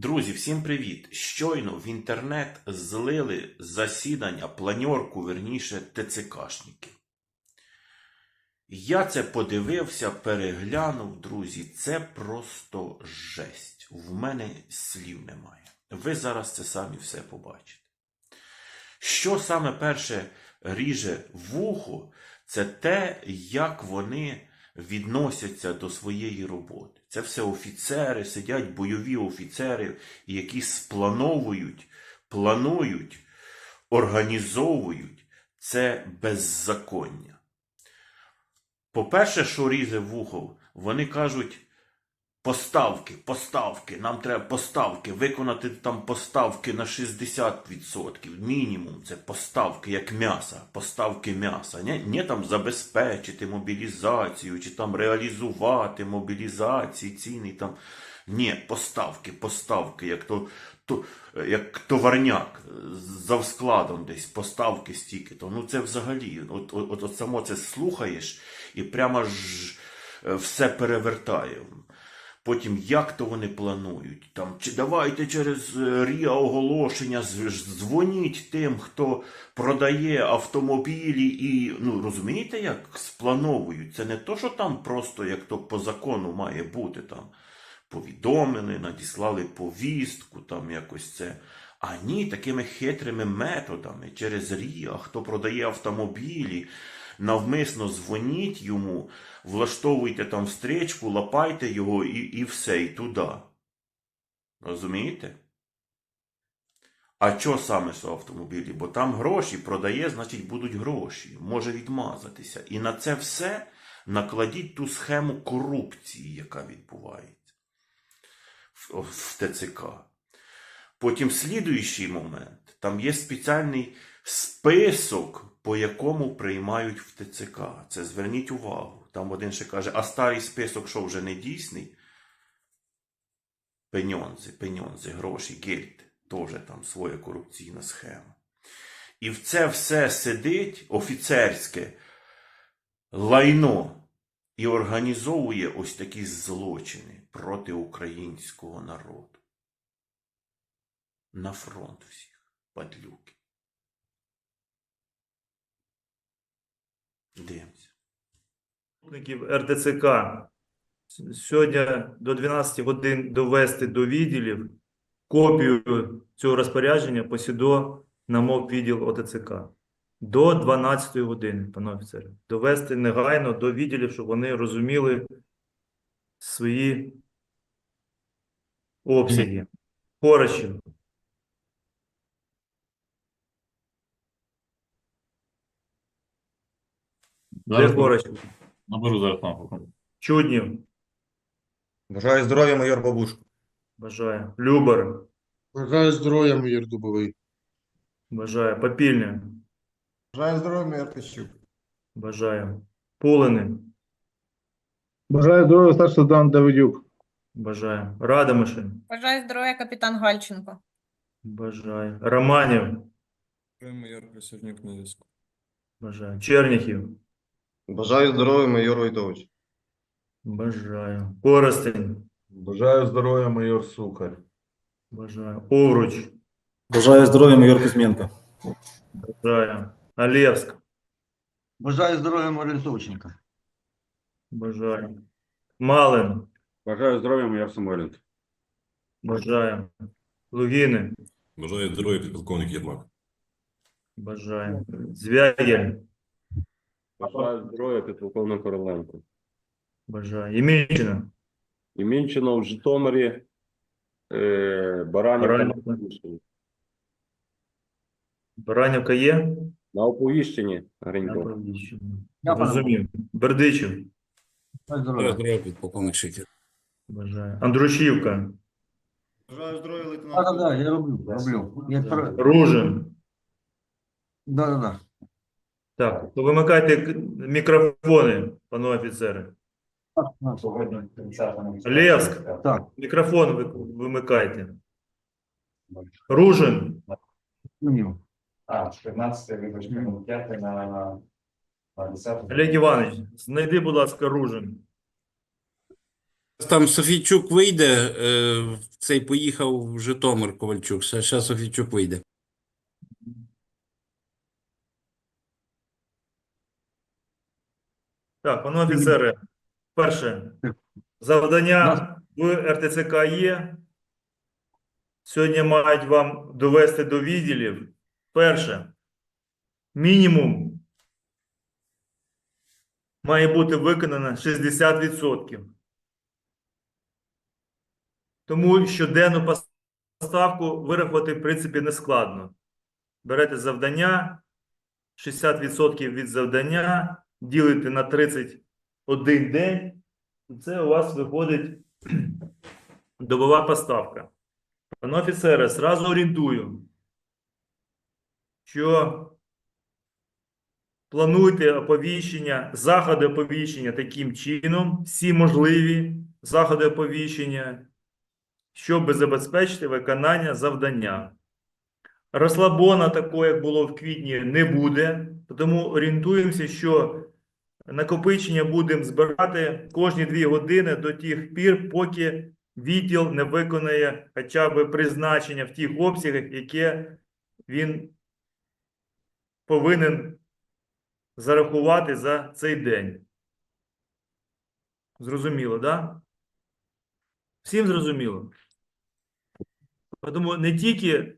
Друзі, всім привіт! Щойно в інтернет злили засідання, планьорку, верніше, ТЦКшники. Я це подивився, переглянув, друзі. Це просто жесть. В мене слів немає. Ви зараз це самі все побачите. Що саме перше ріже вухо, це те, як вони відносяться до своєї роботи. Це все офіцери, сидять бойові офіцери, які сплановують, планують, організовують це беззаконня. По-перше, що різе Вухов, вони кажуть поставки, поставки, нам треба поставки, виконати там поставки на 60%. Мінімум це поставки як м'яса, поставки м'яса. Не, не там забезпечити мобілізацію, чи там реалізувати мобілізації, ціни там. Ні, поставки, поставки, як то, то як товарняк за складом десь, поставки стільки. То ну це взагалі, от, от, от, от само це слухаєш і прямо ж е, все перевертає. Потім, як то вони планують, там, чи давайте через е, РІА оголошення дзвоніть тим, хто продає автомобілі і, ну, розумієте, як сплановують? Це не то, що там просто, як то по закону має бути, там, повідомили, надіслали повістку, там якось це. А ні, такими хитрими методами через РІА, хто продає автомобілі, навмисно дзвоніть йому, влаштовуйте там встречку, лапайте його і, і все, і туди. Розумієте? А що саме що автомобілі? Бо там гроші продає, значить будуть гроші. Може відмазатися. І на це все накладіть ту схему корупції, яка відбувається в, в ТЦК. Потім слідуючий момент. Там є спеціальний список, по якому приймають в ТЦК. Це зверніть увагу. Там один ще каже, а старий список, що вже не дійсний? Пеньонзи, пеньонзи, гроші, гельт. Теж там своя корупційна схема. І в це все сидить офіцерське лайно і організовує ось такі злочини проти українського народу. На фронт всіх, падлюки. Дивимося. РТЦК сьогодні до 12 годин довести до відділів копію цього розпорядження посідо на МОВ відділ ОТЦК. До 12 години, пане офіцери. Довести негайно до відділів, щоб вони розуміли свої обсяги. Порощів. Зараз Порощів? наберу зараз там. Чуднів. Бажаю здоров'я, майор Бабушко. Бажаю. Любар. Бажаю здоров'я, майор Дубовий. Бажаю. Попільня. Бажаю здоров'я, майор Тищук. Бажаю. Пулини. Бажаю здоров'я, старший сержант Давидюк. Бажаю. Радомишин. Бажаю здоров'я, капітан Гальченко. Бажаю. Романів. Майор Присяжнюк на зв'язку. Бажаю. Черніхів. Бажаю здоров'я, майор Войтович. Бажаю. Коростень. Бажаю здоров'я, майор Сухар. Бажаю. Овруч. Бажаю здоров'я, майор Кузьменко. Бажаю. Олевськ. Бажаю здоров'я, майор Литовченко. Бажаю. Малин. Бажаю здоров'я, майор Самойленко. Бажаю. Лугіни. Бажаю здоров'я, підполковник Єрмак. Бажаю. Звягель. Бажаю здоров'я, підполковник Короленко. Бажаю. Ємільчина. І Мінчино в Житомирі, е, Баранівка на Баранівка. Баранівка є? На Оповіщенні, Гринько. Розумів. Бердичів. Бажаю здоров'я, підполковник Шикер. Бажаю. Андрушівка. Бажаю здоров'я, лейтенант. так, так, я роблю, роблю. Я Ружин. Да, да, да. Так, то вимикайте мікрофони, пане офіцери. Левськ, Так, мікрофон ви- вимикайте. Ружин. А, 15 вибачте, 5 на, на 10. Олег Іванович, знайди, будь ласка, Ружин. Там Софійчук вийде, е, цей поїхав в Житомир Ковальчук. Зараз Софійчук вийде. Так, пане офіцери, перше, завдання в РТЦК є. Сьогодні мають вам довести до відділів. Перше, мінімум має бути виконано 60%. Тому щоденну поставку вирахувати, в принципі, не складно. Берете завдання, 60% від завдання, ділите на 31 день, це у вас виходить добова поставка. Пане офіцере, зразу орієнтую, що плануйте оповіщення, заходи оповіщення таким чином, всі можливі заходи оповіщення, щоб забезпечити виконання завдання. Розслабона такого, як було в квітні, не буде, тому орієнтуємося, що накопичення будемо збирати кожні дві години до тих пір, поки відділ не виконає хоча б призначення в тих обсягах, яке він повинен зарахувати за цей день. Зрозуміло? Да? Всім зрозуміло? Тому не тільки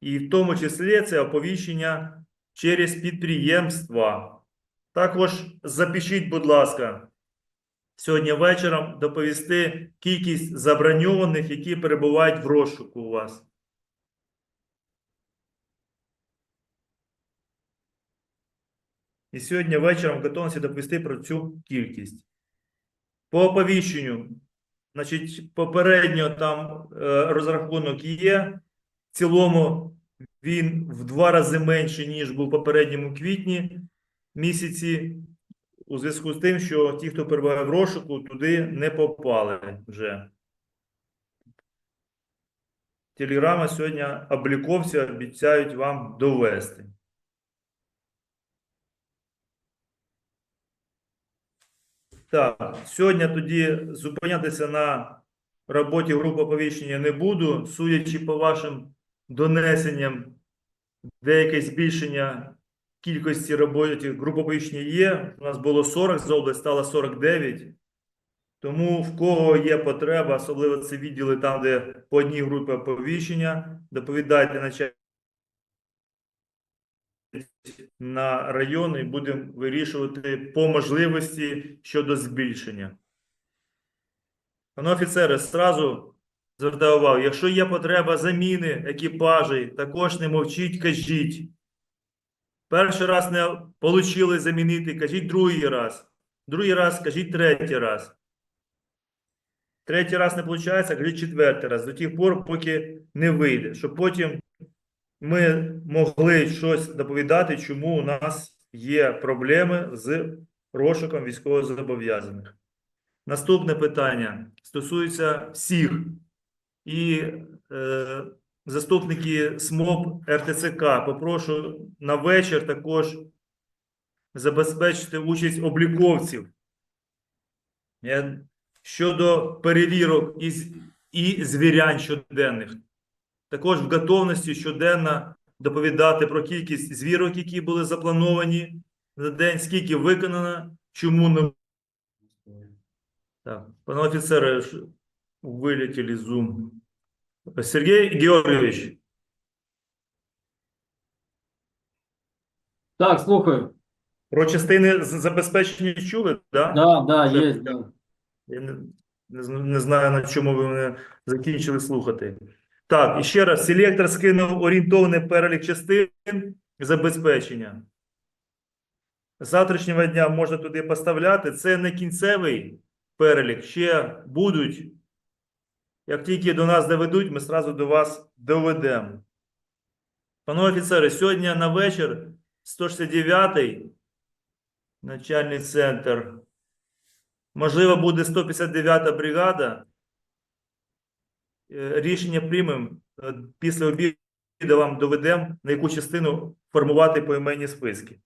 І в тому числі це оповіщення через підприємства. Також запишіть, будь ласка, сьогодні вечором доповісти кількість заброньованих, які перебувають в розшуку у вас. І сьогодні вечором готовності доповісти про цю кількість. По оповіщенню, значить, попередньо там е, розрахунок є. В цілому він в два рази менше, ніж був в попередньому квітні місяці, у зв'язку з тим, що ті, хто перебуває в розшуку, туди не попали вже. Телеграма сьогодні обліковці обіцяють вам довести. Так, сьогодні тоді зупинятися на роботі групи оповіщення не буду, судячи по вашим донесенням, деяке збільшення кількості роботи груп оповіщення є. У нас було 40 з області, стало 49. Тому в кого є потреба, особливо це відділи там, де по одній групі оповіщення, доповідайте начальнику на район і будемо вирішувати по можливості щодо збільшення. Пане офіцере, зразу звертаю увагу, якщо є потреба заміни екіпажей, також не мовчіть, кажіть. Перший раз не отримали замінити, кажіть другий раз. Другий раз, кажіть третій раз. Третій раз не виходить, кажіть четвертий раз. До тих пор, поки не вийде. Щоб потім ми могли щось доповідати, чому у нас є проблеми з розшуком військовозобов'язаних. Наступне питання стосується всіх. І е, заступники СМОП РТЦК попрошу на вечір також забезпечити участь обліковців. Е, Щодо перевірок і, і звірянь щоденних. Також в готовності щоденно доповідати про кількість звірок, які були заплановані за день, скільки виконано, чому не так, пане офіцере, ш- вилетіли з Zoom. Сергій Георгійович, Так, слухаю. Про частини з- забезпечення чули, да? Да, да, Це- є, да. Я не, не, зн- не знаю, на чому ви мене закінчили слухати. Так, і ще раз, селектор скинув орієнтовний перелік частин забезпечення. З Завтрашнього дня можна туди поставляти. Це не кінцевий перелік, ще будуть. Як тільки до нас доведуть, ми зразу до вас доведемо. Панове офіцери, сьогодні на вечір 169-й начальний центр. Можливо, буде 159-та бригада. Е, Рішення приймемо. Е, Після обіду вам доведемо, на яку частину формувати поіменні списки.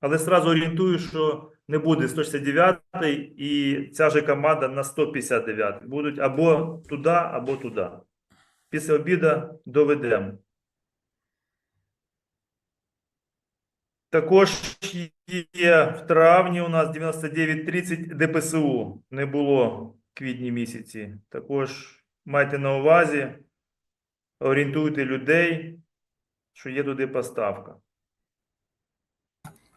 Але сразу орієнтую, що не буде 169-й і ця же команда на 159-й. Будуть або туди, або туди. Після обіду доведемо. Також є в травні у нас 99.30 ДПСУ. Не було в квітні місяці. Також майте на увазі, орієнтуйте людей, що є туди поставка.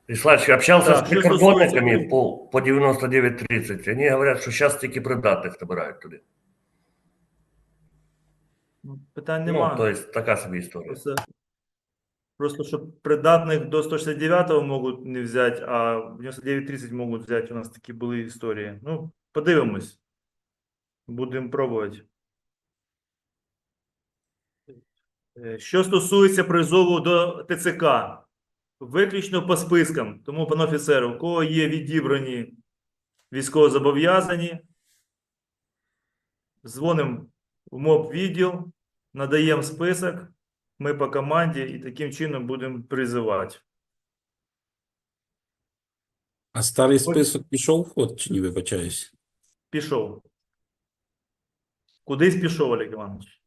Вячеславович, общался Так, с прикордонниками по, по 99.30. Они говорят, что сейчас таки придатных набирают туди. Ну, Питань нема. Ну, то есть така собі історія. Просто, просто щоб придатних до 169-го можуть не взяти, а в 99.30 можуть взяти. У нас такі були історії. Ну, подивимось. Будемо пробувати. Е, Що стосується призову до ТЦК, виключно по спискам. Тому, пане офіцеру, у кого є відібрані військовозобов'язані, дзвонимо в МОБ відділ, надаємо список, ми по команді і таким чином будемо призивати. А старий список пішов в ход, чи ні, вибачаюсь? Пішов. Кудись пішов, Олег Іванович.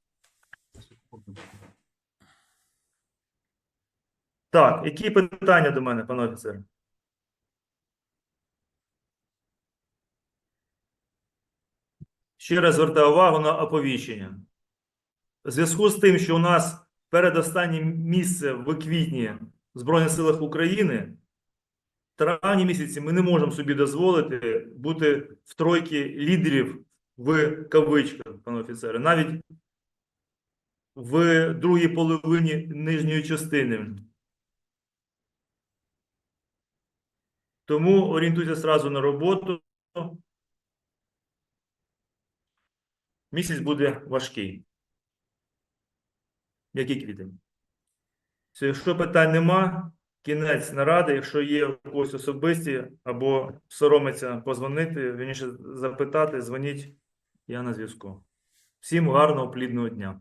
Так, які питання до мене, пане офіцер? Ще раз звертаю увагу на оповіщення. В зв'язку з тим, що у нас передостаннє місце в квітні в Збройних силах України, в травні місяці ми не можемо собі дозволити бути в тройці лідерів в кавичках, пане офіцере, навіть в другій половині нижньої частини. Тому орієнтуйся зразу на роботу. Місяць буде важкий. Який квітень? Якщо питань нема, кінець наради, якщо є у когось особисті або соромиться позвонити, вірніше запитати, дзвоніть, я на зв'язку. Всім гарного, плідного дня.